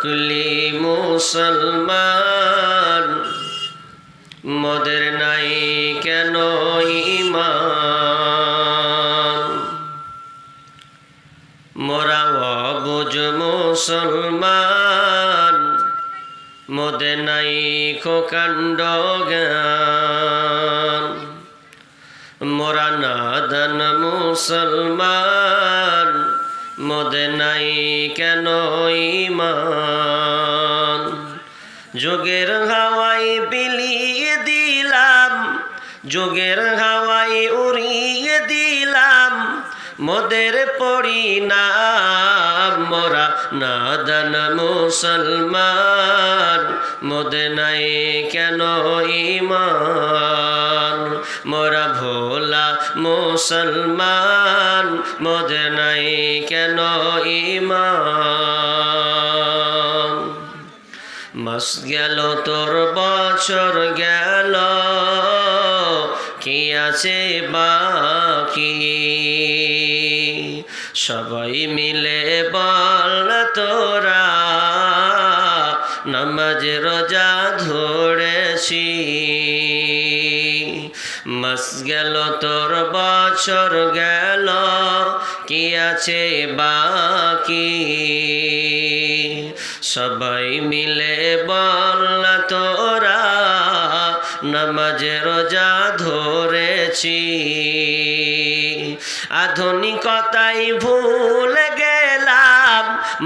নকলি মুসলমান, মদের নাই কেন ইমান মোরা অবুজ মুসলমান, মোদে নাই খোকাণ্ড জ্ঞান। মোরা নাদন মুসলমান মোদে নাই কেন ইমান যোগের হাওয়াই বিলিয়ে দিলাম, যোগের হাওয়াই উড়িয়ে দিলাম, মোদের পরিণাম, মোরা নাদন মুসলমান, মোদে নাই কেন ইমান মোরা ভোলা মুসলমান মোদে নাই কেন ইমান মাস গেল, তোর বছর গেল, কি আছে বাকি? সবাই মিলে বল তোরা, নামাজ রোজা ধরেছি। মাস গেল, তোর বছর গেল, কি আছে বাকি? সবাই মিলে বল তোরা, নামাজ রোজা ধরেছি। আধুনিকতাই ভুল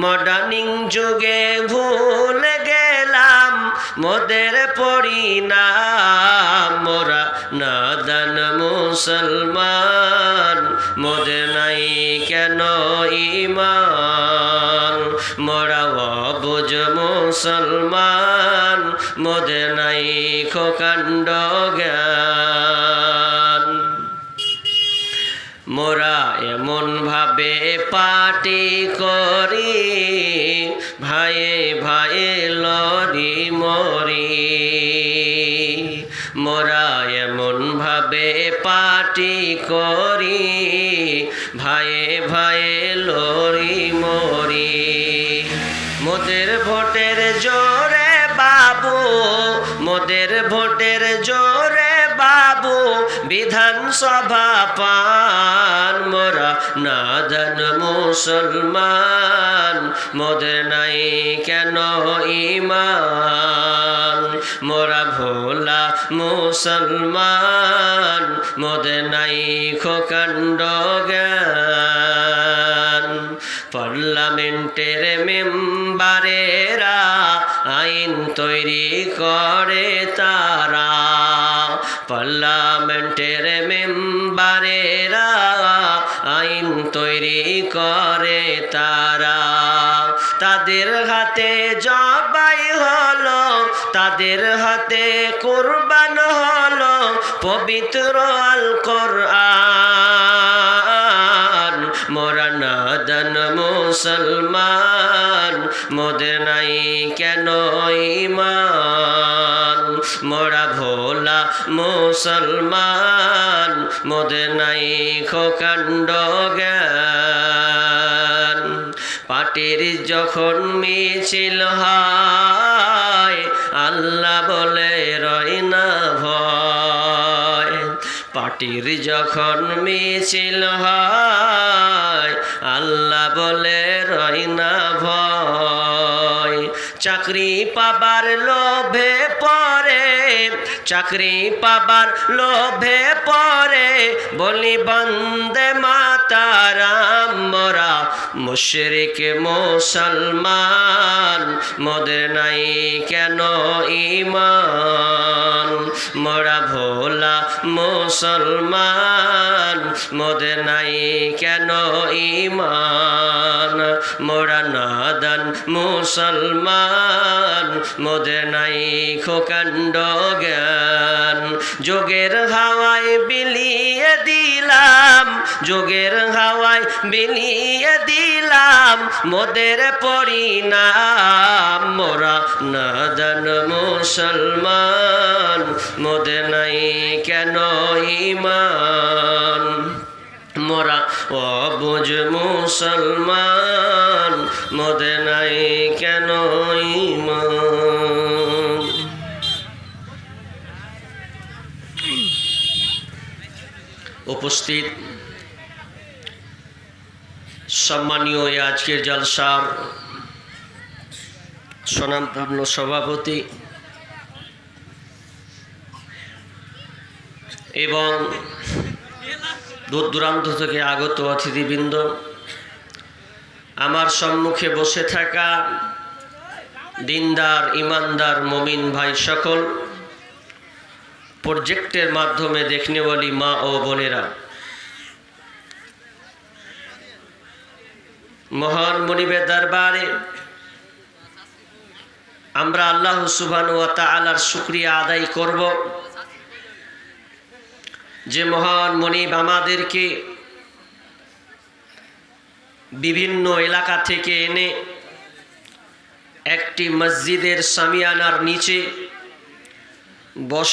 মডার্নিং যুগে ভুল গেলাম, মোদের পরিণাম। মোরা নাদান মুসলমান মোদের নাই কেন ইমান মোরা অবুজ মুসলমান মোদের নাই খোকাণ্ড জ্ঞান মোরা এমন ভাবে পাটি করি? ভাইয়ে ভাইয়ে লরি মরি। মোরা এমন ভাবে পাটি করি, ভাইয়ে ভাইয়ে লরি মরি। মোদের ভোটের জোরে বাবু, মোদের ভোটের জোরে বাবু, বিধানসভা পান নাদন মুসলমান, মোদের নাই কেন ইমান মোরা ভোলা মুসলমান, মোদের নাই খোকাণ্ড জ্ঞান। পার্লামেন্টের মেম্বারেরা আইন তৈরি করে তারা। পার্লামেন্টের মেম্বারেরা আইন তৈরি করে তারা। তাদের হাতে জবাই হলো, তাদের হাতে কোরবান হলো পবিত্র আল কোরআন মোরা মুসলমান মোদের নাই কেন ইমান মোরা ভোলা মুসলমান মোদের নাই খোকাণ্ড জ্ঞান। যখন মিছিল হয়, আল্লাহ বলে, রয় না ভয়। পাটির যখন মিছিল হয়, আল্লাহ বলে, রয় না ভয়। চাকরি পাবার লোভে পরে চাকরি পাবার লোভে পরে বলি, বন্দে মাতারাম। মুশরিক মুসলমান, মোদের নাই কেন ইমান মোরা ভোলা মুসলমান, মোদের নাই কেন ইমান মোরা নাদান মুসলমান, মোদের নাই খোকাণ্ড জ্ঞান। যোগের হাওয়ায় বিলিয়ে দিলাম, যোগের হাওয়ায় বিলিয়ে দিলাম, মোদের পরিণাম। মোরা নাদান মুসলমান মোদের নাই কেন ইমান মোরা অবুজ মুসলমান উপস্থিত। সম্মানীয় এই আজকের জলসার স্বনামধন্য সভাপতি এবং দূর দূরান্ত থেকে আগত অতিথিবৃন্দ, আমার সম্মুখে বসে থাকা দিনদার, ইমানদার, মমিন ভাই সকল প্রজেক্টের মাধ্যমে দেখনে বলি মা ও বোনেরা। মহান মনিবের দরবারে আমরা আল্লাহ সুবান ও তালার শুক্রিয়া আদায় করব। যে মহান মনিব আমাদেরকে বিভিন্ন এলাকা থেকে এনে একটি মসজিদের সামিয়ানার নিচে বস